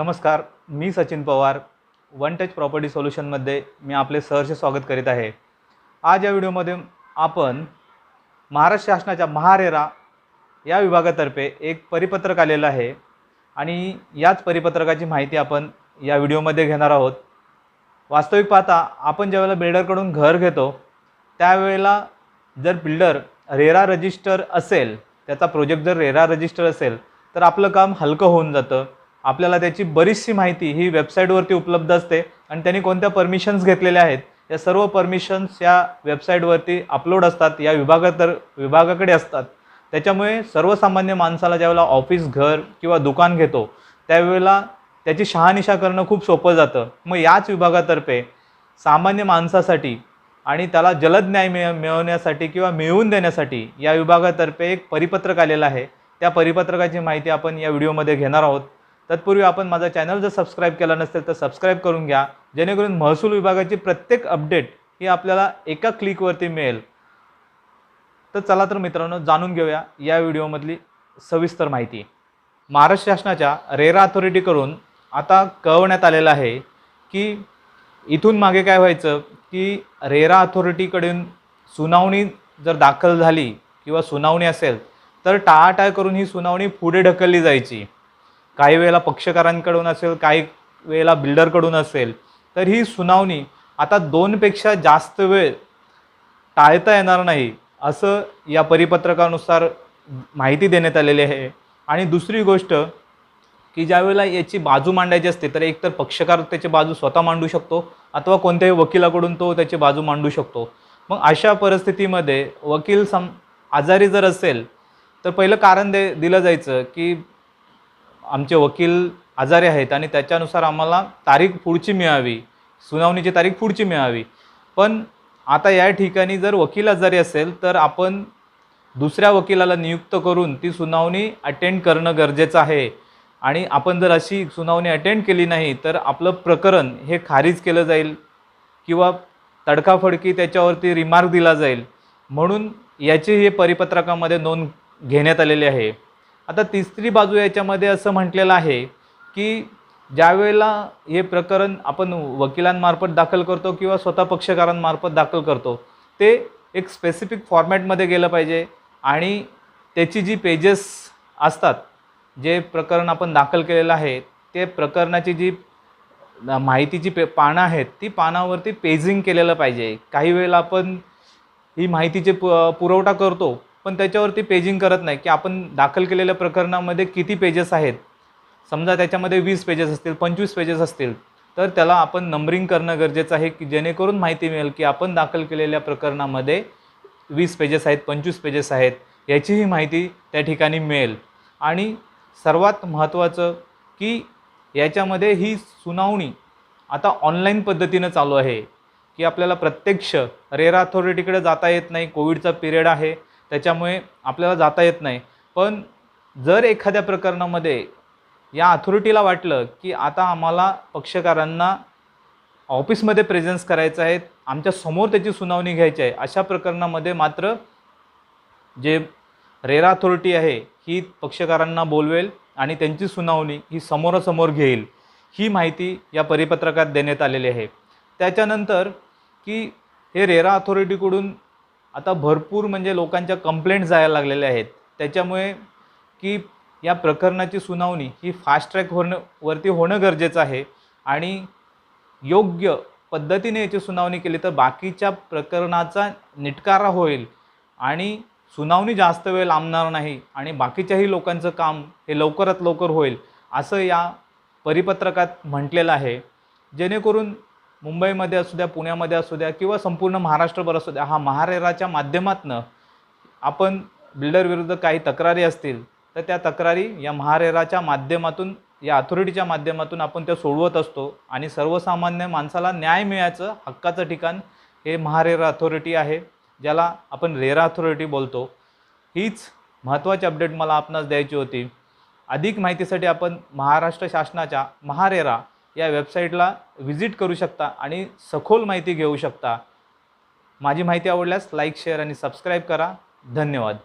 नमस्कार मी Sachin Pawar. One touch property सोल्युशनमध्ये मी आपले सहर्ष स्वागत करीत आहे. आज या व्हिडिओमध्ये आपण महाराष्ट्र शासनाच्या महारेरा या विभागातर्फे एक परिपत्रक आलेलं आहे आणि याच परिपत्रकाची माहिती आपण या व्हिडिओमध्ये घेणार आहोत. वास्तविक पाहता आपण ज्यावेळेला बिल्डरकडून घर घेतो त्यावेळेला जर बिल्डर रेरा रजिस्टर असेल त्याचा प्रोजेक्ट जर रेरा रजिस्टर असेल तर आपलं काम हलकं होऊन जातं. आपल्याला त्याची बरीचशी माहिती ही वेबसाईटवरती उपलब्ध असते. आणि त्यांनी कोणत्या परमिशन्स घेतलेल्या आहेत? या सर्व परमिशन्स या वेबसाईटवरती अपलोड असतात. या विभागातर विभागाकडे असतात. त्याच्यामुळे सर्वसामान्य माणसाला ज्यावेळेला ऑफिस घर किंवा दुकान घेतो त्यावेळेला त्याची शहानिशा करणं खूप सोपं जातं. मग याच विभागातर्फे सामान्य माणसासाठी आणि त्याला जलद न्याय मिळ मिळवण्यासाठी किंवा मिळवून देण्यासाठी या विभागातर्फे एक परिपत्रक आलेलं आहे. त्या परिपत्रकाची माहिती आपण या व्हिडिओमध्ये घेणार आहोत. तत्पूर्वी आपण माझा चॅनल जर सबस्क्राईब केला नसेल तर सबस्क्राईब करून घ्या. जेणेकरून महसूल विभागाची प्रत्येक अपडेट ही आपल्याला एका क्लिकवरती मिळेल. तर चला तर मित्रांनो जाणून घेऊया या व्हिडिओमधली सविस्तर माहिती. महाराष्ट्र शासनाच्या रेरा अथॉरिटीकडून आता कळवण्यात आलेलं आहे की इथून मागे काय व्हायचं? की रेरा अथॉरिटीकडून सुनावणी जर दाखल झाली किंवा सुनावणी असेल तर टाळाटाळ करून ही सुनावणी पुढे ढकलली जायची. काही वेळेला पक्षकारांकडून असेल काही वेळेला बिल्डरकडून असेल तर ही सुनावणी आता दोनपेक्षा जास्त वेळ टाळता येणार नाही असं या परिपत्रकानुसार माहिती देण्यात आलेली आहे. आणि दुसरी गोष्ट की ज्यावेळेला याची बाजू मांडायची असते तर एकतर पक्षकार त्याची बाजू स्वतः मांडू शकतो अथवा कोणत्याही वकिलाकडून तो त्याची बाजू मांडू शकतो. मग अशा परिस्थितीमध्ये वकील सम आजारी जर असेल तर पहिलं कारण दे दिलं जायचं की आमचे वकील आजारी आहेत आणि त्याच्यानुसार आम्हाला तारीख पुढची मिळावी सुनावणीची तारीख पुढची मिळावी. पण आता या ठिकाणी जर वकील आजारी असेल तर आपण दुसऱ्या वकिलाला नियुक्त करून ती सुनावणी अटेंड करणं गरजेचं आहे. आणि आपण जर अशी सुनावणी अटेंड केली नाही तर आपलं प्रकरण हे खारिज केलं जाईल किंवा तडकाफडकी त्याच्यावरती रिमार्क दिला जाईल. म्हणून याची हे परिपत्रकामध्ये नोंद घेण्यात आलेली आहे. आता तिसरी बाजू याच्यामध्ये असं म्हटलेलं आहे की ज्यावेळेला हे प्रकरण आपण वकिलांमार्फत दाखल करतो किंवा स्वतः पक्षकारांमार्फत दाखल करतो ते एक स्पेसिफिक फॉर्मॅटमध्ये गेलं पाहिजे आणि त्याची जी पेजेस असतात जे प्रकरण आपण दाखल केलेलं आहे ते प्रकरणाची जी माहितीची पे पानं आहेत ती पानावरती पेजिंग केलेलं पाहिजे. काही वेळेला आपण ही माहितीचे पु पुरवठा करतो पण त्याच्यावरती पेजिंग करत नाही की आपण दाखल केलेल्या प्रकरणामध्ये किती पेजेस आहेत. समजा त्याच्यामध्ये वीस पेजेस असतील पंचवीस पेजेस असतील तर त्याला आपण नंबरिंग करणं गरजेचं आहे की जेणेकरून माहिती मिळेल की आपण दाखल केलेल्या प्रकरणामध्ये वीस पेजेस आहेत पंचवीस पेजेस आहेत याचीही माहिती त्या ठिकाणी मिळेल. आणि सर्वात महत्त्वाचं की याच्यामध्ये ही सुनावणी आता ऑनलाईन पद्धतीनं चालू आहे की आपल्याला प्रत्यक्ष रेरा अथॉरिटीकडे जाता येत नाही कोविडचा पिरियड आहे त्याच्यामुळे आपल्याला जाता येत नाही. पण जर एखाद्या प्रकरणामध्ये या अथॉरिटीला वाटलं की आता आम्हाला पक्षकारांना ऑफिसमध्ये प्रेझेन्स करायचं आहे आमच्यासमोर त्याची सुनावणी घ्यायची आहे अशा प्रकरणामध्ये मात्र जे रेरा अथॉरिटी आहे ही पक्षकारांना बोलवेल आणि त्यांची सुनावणी ही समोरासमोर घेईल ही माहिती या परिपत्रकात देण्यात आलेली आहे. त्याच्यानंतर की हे रेरा अथॉरिटीकडून आता भरपूर म्हणजे लोकांच्या कंप्लेंट जायला लागलेल्या आहेत. त्याच्यामुळे की या प्रकरणाची सुनावणी ही फास्ट ट्रॅक होणं वरती होणं गरजेचं आहे. आणि योग्य पद्धतीने याची सुनावणी केली तर बाकीच्या प्रकरणाचा निटकारा होईल. आणि सुनावणी जास्त वेळ लांबणार नाही आणि बाकीच्याही लोकांचं काम हे लवकरात लवकर होईल असं या परिपत्रकात म्हटलेलं आहे. जेणेकरून मुंबईमध्ये असू द्या पुण्यामध्ये असू द्या किंवा संपूर्ण महाराष्ट्रभर असू द्या हा महारेराच्या माध्यमातनं आपण बिल्डरविरुद्ध काही तक्रारी असतील तर त्या तक्रारी या महारेराच्या माध्यमातून या अथॉरिटीच्या माध्यमातून आपण त्या सोडवत असतो आणि सर्वसामान्य माणसाला न्याय मिळायचं हक्काचं ठिकाण हे महारेरा अथॉरिटी आहे ज्याला आपण रेरा अथॉरिटी बोलतो. हीच महत्त्वाची अपडेट मला आपणास द्यायची होती. अधिक माहितीसाठी आपण महाराष्ट्र शासनाच्या महारेरा या वेबसाईटला व्हिजिट करू शकता आणि सखोल माहिती घेऊ शकता. माझी माहिती आवडल्यास लाईक शेअर आणि सबस्क्राईब करा. धन्यवाद.